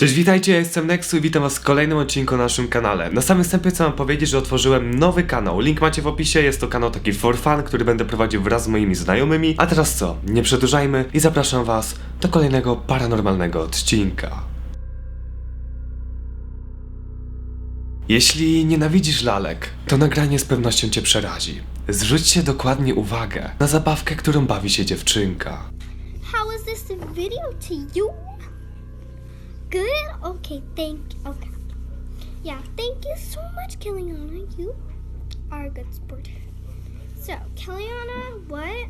Cześć, witajcie, ja jestem Nexu i witam was w kolejnym odcinku na naszym kanale. Na samym wstępie chcę wam powiedzieć, że otworzyłem nowy kanał. Link macie w opisie, jest to kanał taki for fun, który będę prowadził wraz z moimi znajomymi. A teraz co, nie przedłużajmy i zapraszam was do kolejnego paranormalnego odcinka. Jeśli nienawidzisz lalek, to nagranie z pewnością cię przerazi. Zwróćcie dokładnie uwagę na zabawkę, którą bawi się dziewczynka. How was this video to you? Good? Okay, thank you. okay. Yeah, thank you so much, Kellyanna. You are a good sport. So, Kellyanna, what?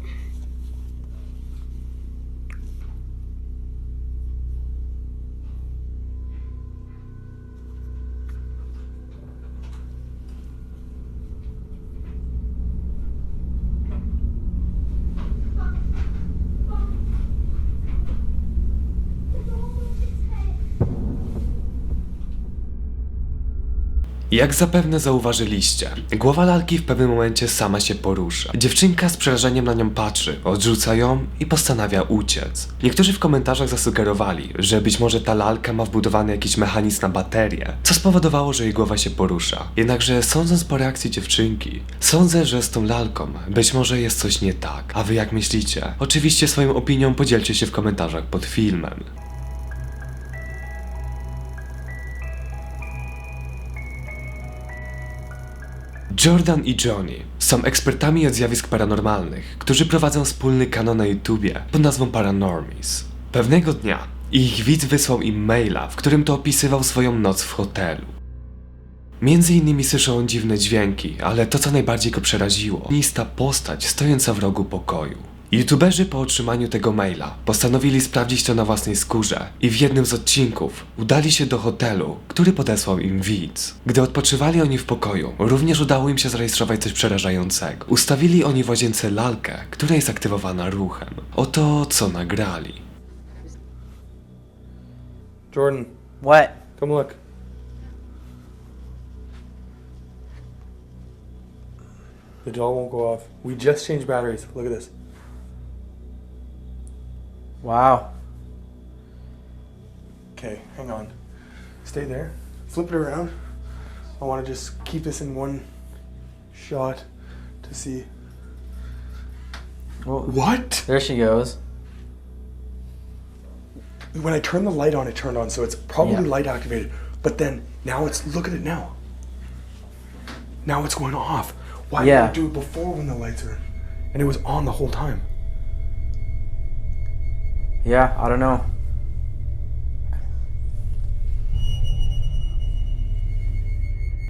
Jak zapewne zauważyliście, głowa lalki w pewnym momencie sama się porusza. Dziewczynka z przerażeniem na nią patrzy, odrzuca ją i postanawia uciec. Niektórzy w komentarzach zasugerowali, że być może ta lalka ma wbudowany jakiś mechanizm na baterię, co spowodowało, że jej głowa się porusza. Jednakże sądząc po reakcji dziewczynki, sądzę, że z tą lalką być może jest coś nie tak. A wy jak myślicie? Oczywiście swoją opinią podzielcie się w komentarzach pod filmem. Jordan i Johnny są ekspertami od zjawisk paranormalnych, którzy prowadzą wspólny kanał na YouTubie pod nazwą Paranormies. Pewnego dnia ich widz wysłał im maila, w którym to opisywał swoją noc w hotelu. Między innymi słyszał dziwne dźwięki, ale to co najbardziej go przeraziło, nista postać stojąca w rogu pokoju. YouTuberzy po otrzymaniu tego maila postanowili sprawdzić to na własnej skórze i w jednym z odcinków udali się do hotelu, który podesłał im widz. Gdy odpoczywali oni w pokoju, również udało im się zarejestrować coś przerażającego. Ustawili oni w łazience lalkę, która jest aktywowana ruchem. Oto co nagrali. Jordan, What? come look. The doll won't go off. We just changed batteries. Look at this. Wow. Okay, hang on. Stay there. Flip it around. I want to just keep this in one shot to see. Well, What? there she goes. When I turned the light on, it turned on, so it's probably Yeah. light activated. But then now it's look at it now. Now it's going off. Why Yeah. did I do it before when the lights are? And it was on the whole time. Yeah, I don't know.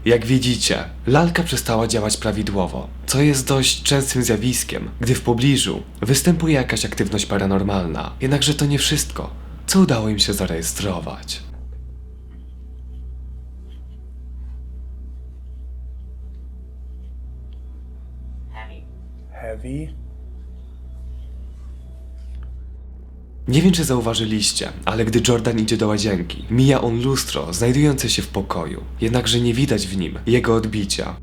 Jak widzicie, lalka przestała działać prawidłowo, co jest dość częstym zjawiskiem, gdy w pobliżu występuje jakaś aktywność paranormalna. Jednakże to nie wszystko, co udało im się zarejestrować. Heavy. Nie wiem, czy zauważyliście, ale gdy Jordan idzie do łazienki, mija on lustro znajdujące się w pokoju, jednakże nie widać w nim jego odbicia.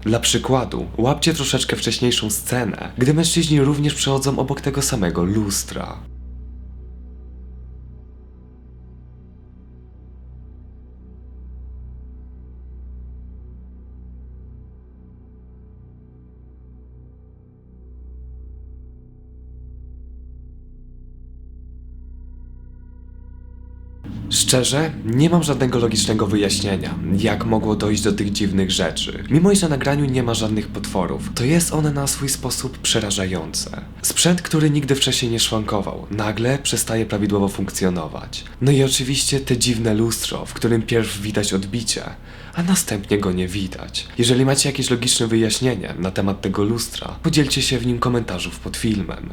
Dla przykładu, łapcie troszeczkę wcześniejszą scenę, gdy mężczyźni również przechodzą obok tego samego lustra. Szczerze, nie mam żadnego logicznego wyjaśnienia, jak mogło dojść do tych dziwnych rzeczy. Mimo iż na nagraniu nie ma żadnych potworów, to jest one na swój sposób przerażające. Sprzęt, który nigdy wcześniej nie szwankował, nagle przestaje prawidłowo funkcjonować. No i oczywiście te dziwne lustro, w którym pierw widać odbicie, a następnie go nie widać. Jeżeli macie jakieś logiczne wyjaśnienie na temat tego lustra, podzielcie się w nim komentarzów pod filmem.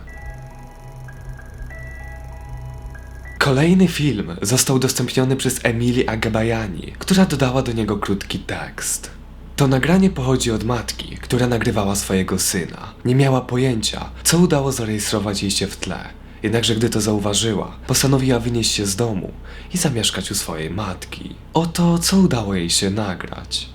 Kolejny film został udostępniony przez Emily Agabayani, która dodała do niego krótki tekst. To nagranie pochodzi od matki, która nagrywała swojego syna. Nie miała pojęcia, co udało zarejestrować jej się w tle. Jednakże gdy to zauważyła, postanowiła wynieść się z domu i zamieszkać u swojej matki. Oto co udało jej się nagrać.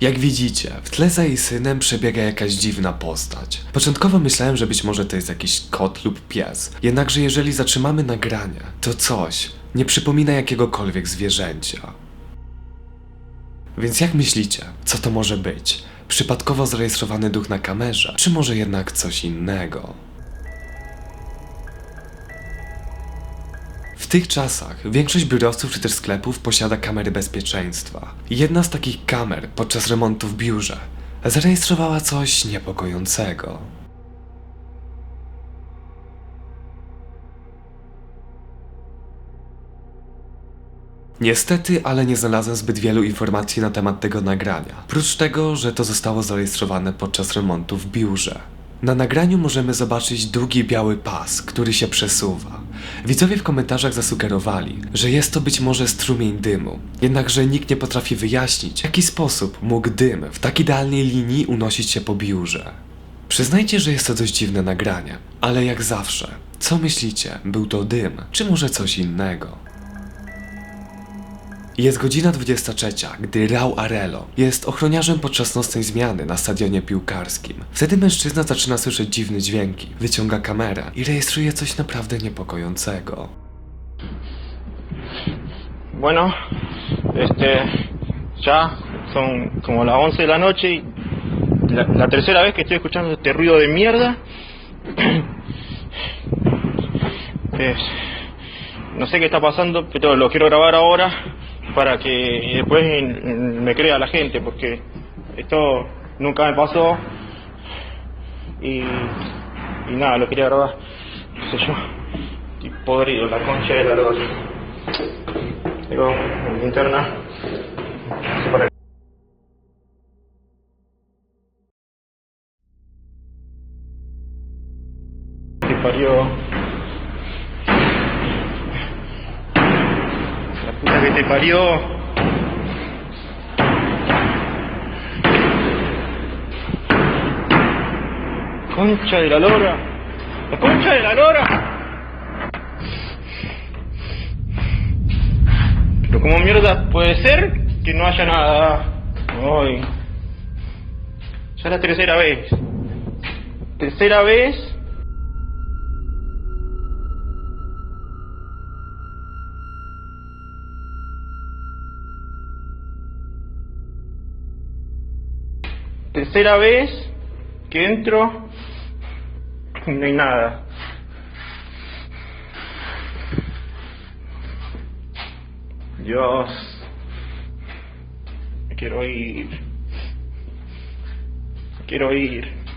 Jak widzicie, w tle za jej synem przebiega jakaś dziwna postać. Początkowo myślałem, że być może to jest jakiś kot lub pies. Jednakże jeżeli zatrzymamy nagranie, to coś nie przypomina jakiegokolwiek zwierzęcia. Więc jak myślicie, co to może być? Przypadkowo zarejestrowany duch na kamerze, czy może jednak coś innego? Tych czasach większość biurowców czy też sklepów posiada kamery bezpieczeństwa. Jedna z takich kamer podczas remontu w biurze zarejestrowała coś niepokojącego. Niestety, ale nie znalazłem zbyt wielu informacji na temat tego nagrania. Prócz tego, że to zostało zarejestrowane podczas remontu w biurze. Na nagraniu możemy zobaczyć długi biały pas, który się przesuwa. Widzowie w komentarzach zasugerowali, że jest to być może strumień dymu, jednakże nikt nie potrafi wyjaśnić, w jaki sposób mógł dym w tak idealnej linii unosić się po biurze. Przyznajcie, że jest to dość dziwne nagranie, ale jak zawsze, co myślicie? Był to dym, czy może coś innego? Jest godzina 23, gdy Rał Arelo jest ochroniarzem podczas nocnej zmiany na stadionie piłkarskim. Wtedy mężczyzna zaczyna słyszeć dziwne dźwięki, wyciąga kamerę i rejestruje coś naprawdę niepokojącego. Bueno, este, ya son como las 11 de la noche y la, la tercera vez que estoy escuchando este ruido de mierda. Es- no sé qué está pasando, pero lo quiero grabar ahora para que después me crea la gente, porque esto nunca me pasó y, nada, lo quería grabar, qué sé yo, y podrido, la concha de la lora. Digo, linterna. no para parió. La puta que te parió. Concha de la lora. La concha de la lora. Pero como mierda puede ser que no haya nada hoy. Ya es la tercera vez. Tercera vez. Tercera vez que entro no hay nada. Dios. Me quiero ir. Me quiero ir.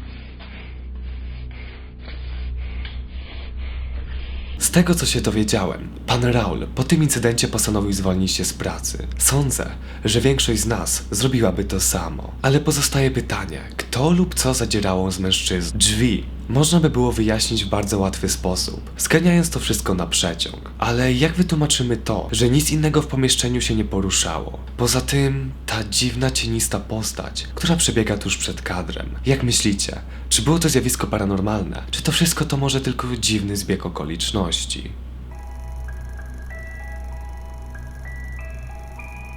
Z tego co się dowiedziałem, pan Raul po tym incydencie postanowił zwolnić się z pracy. Sądzę, że większość z nas zrobiłaby to samo. Ale pozostaje pytanie, kto lub co zadzierało z mężczyzn? Drzwi można by było wyjaśnić w bardzo łatwy sposób, zganiając to wszystko na przeciąg. Ale jak wytłumaczymy to, że nic innego w pomieszczeniu się nie poruszało? Poza tym, ta dziwna cienista postać, która przebiega tuż przed kadrem. Jak myślicie, czy było to zjawisko paranormalne? Czy to wszystko to może tylko dziwny zbieg okoliczności?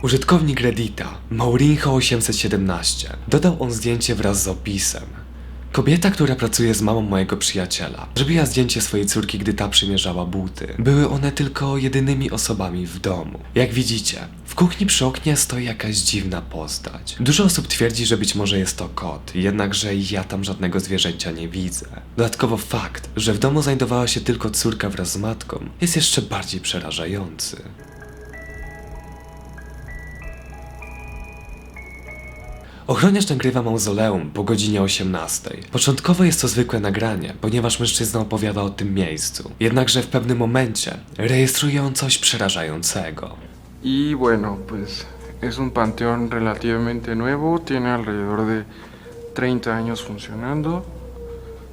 Użytkownik Reddita, Maurinho817, dodał on zdjęcie wraz z opisem. Kobieta, która pracuje z mamą mojego przyjaciela, zrobiła zdjęcie swojej córki, gdy ta przymierzała buty. Były one tylko jedynymi osobami w domu. Jak widzicie, w kuchni przy oknie stoi jakaś dziwna postać. Dużo osób twierdzi, że być może jest to kot, jednakże ja tam żadnego zwierzęcia nie widzę. Dodatkowo fakt, że w domu znajdowała się tylko córka wraz z matką, jest jeszcze bardziej przerażający. Ochroniarz nagrywa mauzoleum po godzinie 18. Początkowo jest to zwykłe nagranie, ponieważ mężczyzna opowiada o tym miejscu. Jednakże w pewnym momencie rejestruje on coś przerażającego. Y bueno, pues es un panteón relativamente nuevo, tiene alrededor de 30 años funcionando.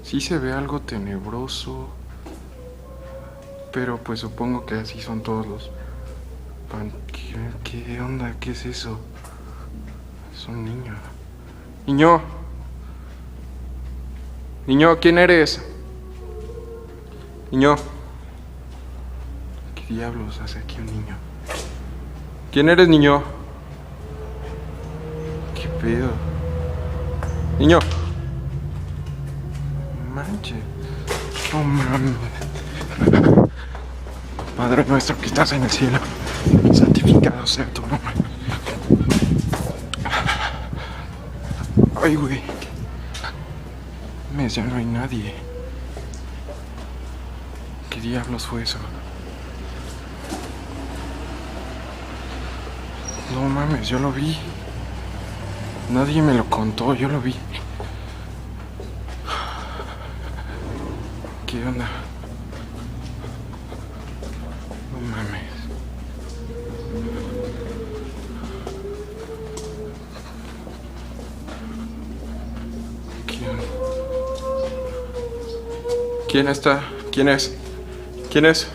Sí se ve algo tenebroso, pero pues supongo que así son todos los. ¿Qué, qué onda? ¿Qué es eso? Es un niño. Niño. Niño, ¿quién eres? Niño. ¿Qué diablos hace aquí un niño? ¿Quién eres, niño? ¿Qué pedo? Niño. Manche. No mames. Padre nuestro que estás en el cielo, santificado sea tu nombre. Ay, güey. Mes, ya no hay nadie. ¿Qué diablos fue eso? No mames, yo lo vi. Nadie me lo contó, yo lo vi. ¿Qué onda? ¿Quién? ¿Quién está? ¿Quién es? ¿Quién es?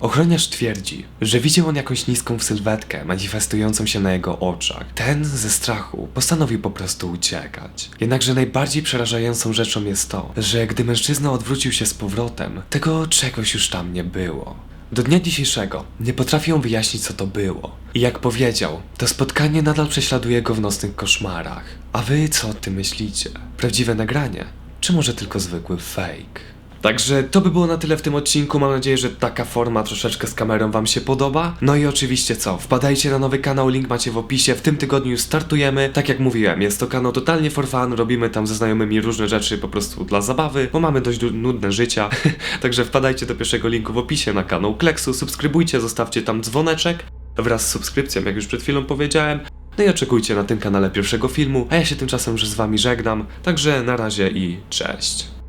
Ochroniarz twierdzi, że widział on jakąś niską sylwetkę manifestującą się na jego oczach. Ten ze strachu postanowił po prostu uciekać. Jednakże najbardziej przerażającą rzeczą jest to, że gdy mężczyzna odwrócił się z powrotem, tego czegoś już tam nie było. Do dnia dzisiejszego nie potrafią wyjaśnić, co to było. I jak powiedział, to spotkanie nadal prześladuje go w nocnych koszmarach. A wy co o tym myślicie? Prawdziwe nagranie? Czy może tylko zwykły fake? Także to by było na tyle w tym odcinku. Mam nadzieję, że taka forma troszeczkę z kamerą Wam się podoba. No i oczywiście co? Wpadajcie na nowy kanał, link macie w opisie. W tym tygodniu startujemy. Tak jak mówiłem, jest to kanał totalnie for fun. Robimy tam ze znajomymi różne rzeczy po prostu dla zabawy, bo mamy dość nudne życia. Także wpadajcie do pierwszego linku w opisie na kanał Kleksu. Subskrybujcie, zostawcie tam dzwoneczek wraz z subskrypcją, jak już przed chwilą powiedziałem. No i oczekujcie na tym kanale pierwszego filmu, a ja się tymczasem już z Wami żegnam. Także na razie i cześć.